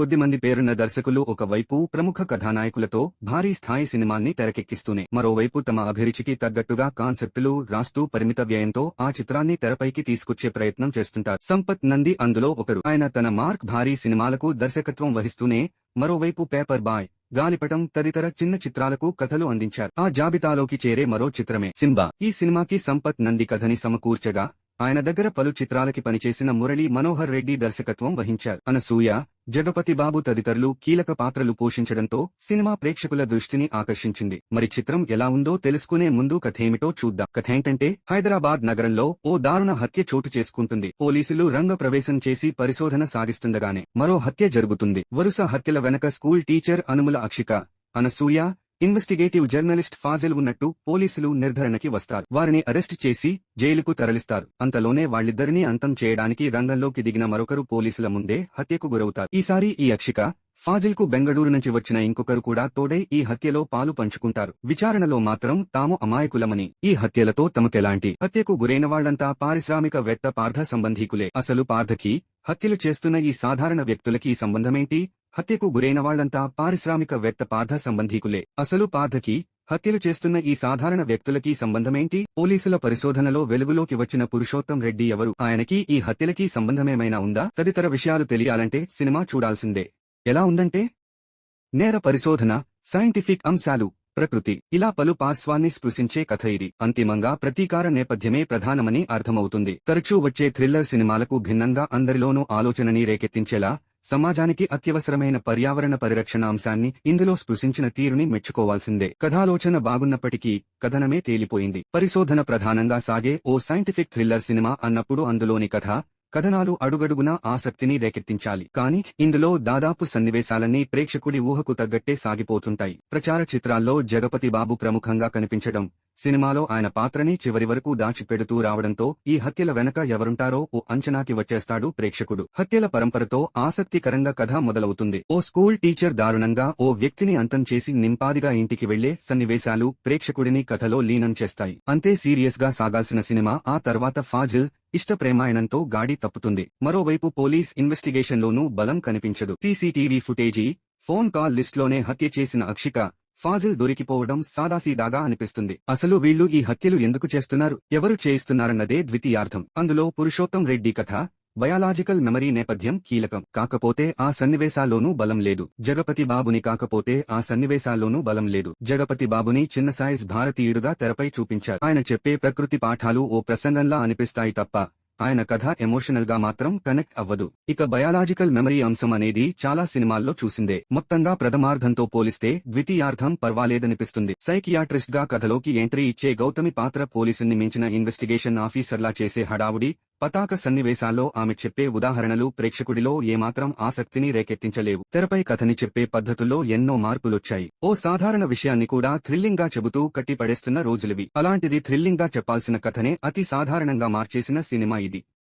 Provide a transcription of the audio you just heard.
కొద్దిమంది పేరున్న దర్శకులు ఒకవైపు ప్రముఖ కథానాయకులతో భారీ స్థాయి సినిమాల్ని తెరకెక్కిస్తూనే మరోవైపు తమ అభిరుచికి తగ్గట్టుగా కాన్సెప్టులు రాస్తూ పరిమిత వ్యయంతో ఆ చిత్రాన్ని తెరపైకి తీసుకొచ్చే ప్రయత్నం చేస్తుంటారు. సంపత్ నంది అందులో ఒకరు. ఆయన తన మార్క్ భారీ సినిమాలకు దర్శకత్వం వహిస్తూనే మరోవైపు పేపర్ బాయ్ గాలిపటం తదితర చిన్న చిత్రాలకు కథలు అందించారు. ఆ జాబితాలోకి చేరే మరో చిత్రమే సింబా. ఈ సినిమాకి సంపత్ నంది కథని సమకూర్చగా ఆయన దగ్గర పలు చిత్రాలకి పనిచేసిన మురళీ మనోహర్ రెడ్డి దర్శకత్వం వహించారు. అనసూయ జగపతి బాబు తదితరులు కీలక పాత్రలు పోషించడంతో సినిమా ప్రేక్షకుల దృష్టిని ఆకర్షించింది. మరి చిత్రం ఎలా ఉందో తెలుసుకునే ముందు కథేమిటో చూద్దాం. కథేంటంటే హైదరాబాద్ నగరంలో ఓ దారుణ హత్య చోటు చేసుకుంటుంది. పోలీసులు రంగ ప్రవేశం చేసి పరిశోధన సాగిస్తుండగానే మరో హత్య జరుగుతుంది. వరుస హత్యల వెనక school teacher Anumula Akshika Anasuya investigative journalist Fazil ఉన్నట్టు పోలీసులు నిర్ధారణకి వస్తారు. వారిని అరెస్ట్ చేసి జైలుకు తరలిస్తారు. అంతలోనే వాళ్ళిద్దరినీ అంతం చేయడానికి రంగంలోకి దిగిన మరొకరు పోలీసుల ముందే హత్యకు గురవుతారు. ఈసారి ఈ అక్షిక ఫాజిల్కు బెంగళూరు నుంచి వచ్చిన ఇంకొకరు కూడా తోడై ఈ హత్యలో పాలు పంచుకుంటారు. విచారణలో మాత్రం తాము అమాయకులమని. ఈ హత్యలతో తమకెలాంటి హత్యకు గురైన వాళ్ళంతా పారిశ్రామికవేత్త పార్థ సంబంధీకులే. అసలు పార్థకి హత్యలు చేస్తున్న ఈ సాధారణ వ్యక్తులకి సంబంధమేంటి? హత్యకు గురైన వాళ్ళంతా పారిశ్రామికవేత్త పార్థ సంబంధీకులే. అసలు పార్థకి హత్యలు చేస్తున్న ఈ సాధారణ వ్యక్తులకి సంబంధమేంటి? పోలీసుల పరిశోధనలో వెలుగులోకి వచ్చిన పురుషోత్తం రెడ్డి ఎవరు? ఆయనకి ఈ హత్యలకి సంబంధమేమైనా ఉందా? తదితర విషయాలు తెలియాలంటే సినిమా చూడాల్సిందే. ఎలా ఉందంటే? నేర పరిశోధన సైంటిఫిక్ అంశాలు ప్రకృతి. ఇలా పలు పార్శ్వాన్ని స్పృశించే కథ ఇది. అంతిమంగా ప్రతీకార నేపథ్యమే ప్రధానమని అర్థమవుతుంది. తరచూ వచ్చే థ్రిల్లర్ సినిమాలకు భిన్నంగా అందరిలోనూ ఆలోచనని రేకెత్తించేలా సమాజానికి అత్యవసరమైన పర్యావరణ పరిరక్షణ అంశాన్ని ఇందులో స్పృశించిన తీరుని మెచ్చుకోవాల్సిందే. కథాలోచన బాగున్నప్పటికీ కథనమే తేలిపోయింది. పరిశోధన ప్రధానంగా సాగే ఓ సైంటిఫిక్ థ్రిల్లర్ సినిమా అన్నప్పుడు అందులోని కథ కథనాలు అడుగడుగునా ఆసక్తిని రేకెత్తించాలి. కాని ఇందులో దాదాపు సన్నివేశాలన్నీ ప్రేక్షకుడి ఊహకు తగ్గట్టే సాగిపోతుంటాయి. ప్రచార చిత్రాల్లో జగపతి బాబు ప్రముఖంగా కనిపించడం సినిమాలో ఆయన పాత్రని చివరి వరకు దాచిపెడుతూ రావడంతో ఈ హత్యల వెనక ఎవరుంటారో ఓ అంచనాకి వచ్చేస్తాడు ప్రేక్షకుడు. హత్యల పరంపరతో ఆసక్తికరంగా కథ మొదలవుతుంది. ఓ స్కూల్ టీచర్ దారుణంగా ఓ వ్యక్తిని అంతం చేసి నింపాదిగా ఇంటికి వెళ్ళే సన్నివేశాలు ప్రేక్షకుడిని కథలో లీనం చేస్తాయి. అంతే సీరియస్గా సాగాల్సిన సినిమా ఆ తర్వాత ఫాజిల్ ఇష్ట ప్రేమాయణంతో గాడి తప్పుతుంది. మరోవైపు పోలీస్ ఇన్వెస్టిగేషన్లోనూ బలం కనిపించదు. సీసీటీవీ ఫుటేజీ ఫోన్ కాల్ లిస్ట్లోనే హత్య చేసిన అక్షిక ఫాజిల్ దొరికిపోవడం సాదాసీదాగా అనిపిస్తుంది. అసలు వీళ్ళు ఈ హత్యలు ఎందుకు చేస్తున్నారు? ఎవరు చేయిస్తున్నారన్నదే ద్వితీయార్థం. అందులో పురుషోత్తం రెడ్డి కథ బయాలాజికల్ మెమరీ నేపథ్యం కీలకం. కాకపోతే ఆ సన్నివేశాల్లోనూ బలం లేదు. జగపతి బాబుని కాకపోతే ఆ సన్నివేశాల్లోనూ బలం లేదు. జగపతి బాబుని చిన్న సాయిస్ భారతీయుడుగా తెరపై చూపించారు. ఆయన చెప్పే ప్రకృతి పాఠాలు ఓ ప్రసంగంలా అనిపిస్తాయి తప్ప ఆయన కథ ఎమోషనల్గా మాత్రం కనెక్ట్ అవ్వదు. ఇక బయాలాజికల్ మెమరీ అంశం అనేది చాలా సినిమాల్లో చూసిందే. మొత్తంగా ప్రథమార్థంతో పోలిస్తే ద్వితీయార్థం పర్వాలేదనిపిస్తుంది. సైకియాట్రిస్ట్గా కథలోకి ఎంట్రీ ఇచ్చే గౌతమి పాత్ర పోలీసుని మించిన ఇన్వెస్టిగేషన్ ఆఫీసర్లా చేసే హడావుడి పతాక సన్నివేశాల్లో ఆమె చెప్పే ఉదాహరణలు ప్రేక్షకుడిలో ఏమాత్రం ఆసక్తిని రేకెత్తించలేవు. తెరపై కథని చెప్పే పద్ధతుల్లో ఎన్నో మార్పులొచ్చాయి. ఓ సాధారణ విషయాన్ని కూడా థ్రిల్లింగ్గా చెబుతూ కట్టిపడేస్తున్న రోజులివి. అలాంటిది థ్రిల్లింగ్గా చెప్పాల్సిన కథనే అతి సాధారణంగా మార్చేసిన సినిమా ఇది.